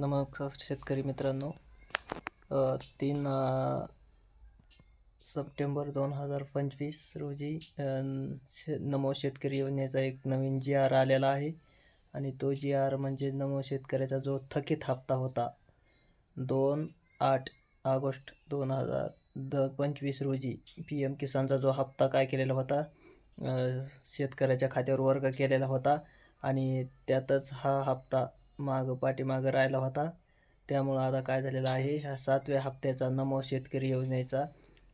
नमस्कार शेतकरी मित्रांनो. तीन सप्टेंबर दोन हजार पंचवीस रोजी शे नमो शेतकरी योजनेचा एक नवीन जी आर आलेला आहे. आणि तो जी आर म्हणजे नमो शेतकऱ्याचा जो थकीत हप्ता होता दोन आठ ऑगस्ट दोन हजार द पंचवीस रोजी पी एम किसानचा जो हप्ता काय केलेला होता शेतकऱ्याच्या खात्यावर वर्ग केलेला होता. आणि त्यातच हा हप्ता मागं पाठीमागं राहिला होता. त्यामुळं आता काय झालेलं आहे? ह्या सातव्या हप्त्याचा नमो शेतकरी योजनेचा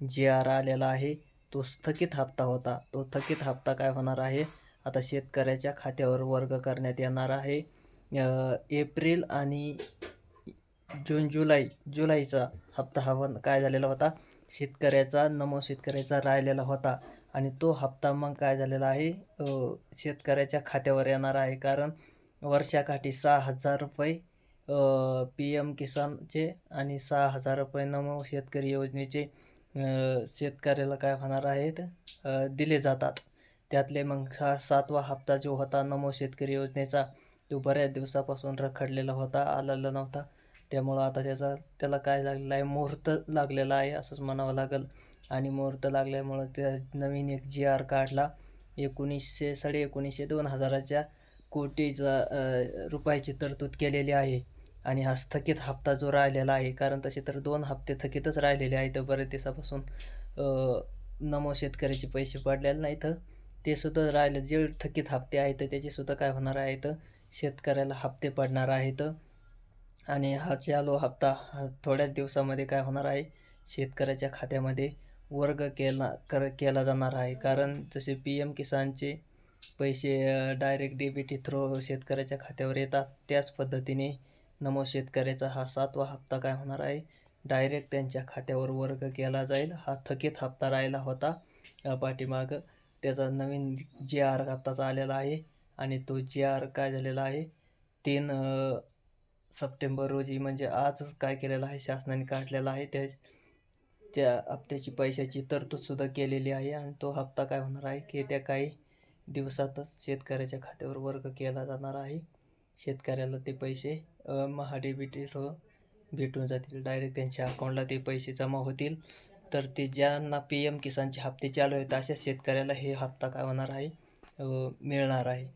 जी आर आलेला आहे तो स्थगित हप्ता होता. तो थकीत हप्ता काय होणार आहे? आता शेतकऱ्याच्या खात्यावर वर्ग करण्यात येणार आहे. एप्रिल आणि जून जुलै जुलैचा हप्ता हा काय झालेला होता? शेतकऱ्याचा नमो शेतकऱ्याचा राहिलेला होता. आणि तो हप्ता मग काय झालेला आहे? शेतकऱ्याच्या खात्यावर येणार आहे. कारण वर्षाकाठी सहा हजार रुपये पी एम किसानचे आणि सहा हजार रुपये नमो शेतकरी योजनेचे शेतकऱ्याला काय होणार आहेत? दिले जातात. त्यातले मग हा सातवा हप्ता जो होता नमो शेतकरी योजनेचा तो बऱ्याच दिवसापासून रखडलेला होता आलेला नव्हता. त्यामुळं आता त्याचा त्याला काय लागलेलं आहे? मुहूर्त लागलेला आहे असंच म्हणावं लागेल. आणि मुहूर्त लागल्यामुळं त्या नवीन एक जी आर काढला एकोणीसशे साडे एकोणीसशे दोन हजाराच्या कोटीचा रुपयाची तरतूद केलेली आहे. आणि हा स्थगित हप्ता जो राहिलेला आहे कारण तसे तर दोन हप्ते थकीतच राहिलेले आहेत बरेच दिवसापासून नमो शेतकऱ्याचे पैसे पडलेले नाहीत. ते सुद्धा राहिले जे थकीत हप्ते आहेत त्याचे सुद्धा काय होणार आहेत? शेतकऱ्याला हप्ते पडणार आहेत. आणि हा चालू हप्ता हा थोड्याच दिवसामध्ये काय होणार आहे? शेतकऱ्याच्या खात्यामध्ये वर्ग केला कर केला जाणार आहे. कारण जसे पी एम किसानचे पैसे डायरेक्ट डेबिट थ्रो थ्रू शेतकऱ्याच्या खात्यावर येतात. त्याच पद्धतीने नमो शेतकऱ्याचा हा सातवा हप्ता काय होणार आहे? डायरेक्ट त्यांच्या खात्यावर वर्ग केला जाईल. हा थकीत हप्ता राहिला होता पाठीमागं. त्याचा नवीन जी आर आत्ताच आलेला आहे आणि तो जी आर काय झालेला आहे? तीन सप्टेंबर रोजी म्हणजे आजच काय केलेलं आहे? शासनाने काढलेला आहे. त्या त्या हप्त्याची पैशाची तरतूदसुद्धा केलेली आहे आणि तो हप्ता काय होणार आहे? की त्या काही दिवसातच शेतकऱ्याच्या खात्यावर वर्ग केला जाणार आहे. शेतकऱ्याला ते पैसे अ, भेटून जातील. डायरेक्ट त्यांच्या अकाउंटला ते पैसे जमा होतील. तर ते ज्यांना पी एम किसानचे हप्ते चालू आहेत अशा शेतकऱ्याला हे हप्ता काय होणार आहे? मिळणार आहे.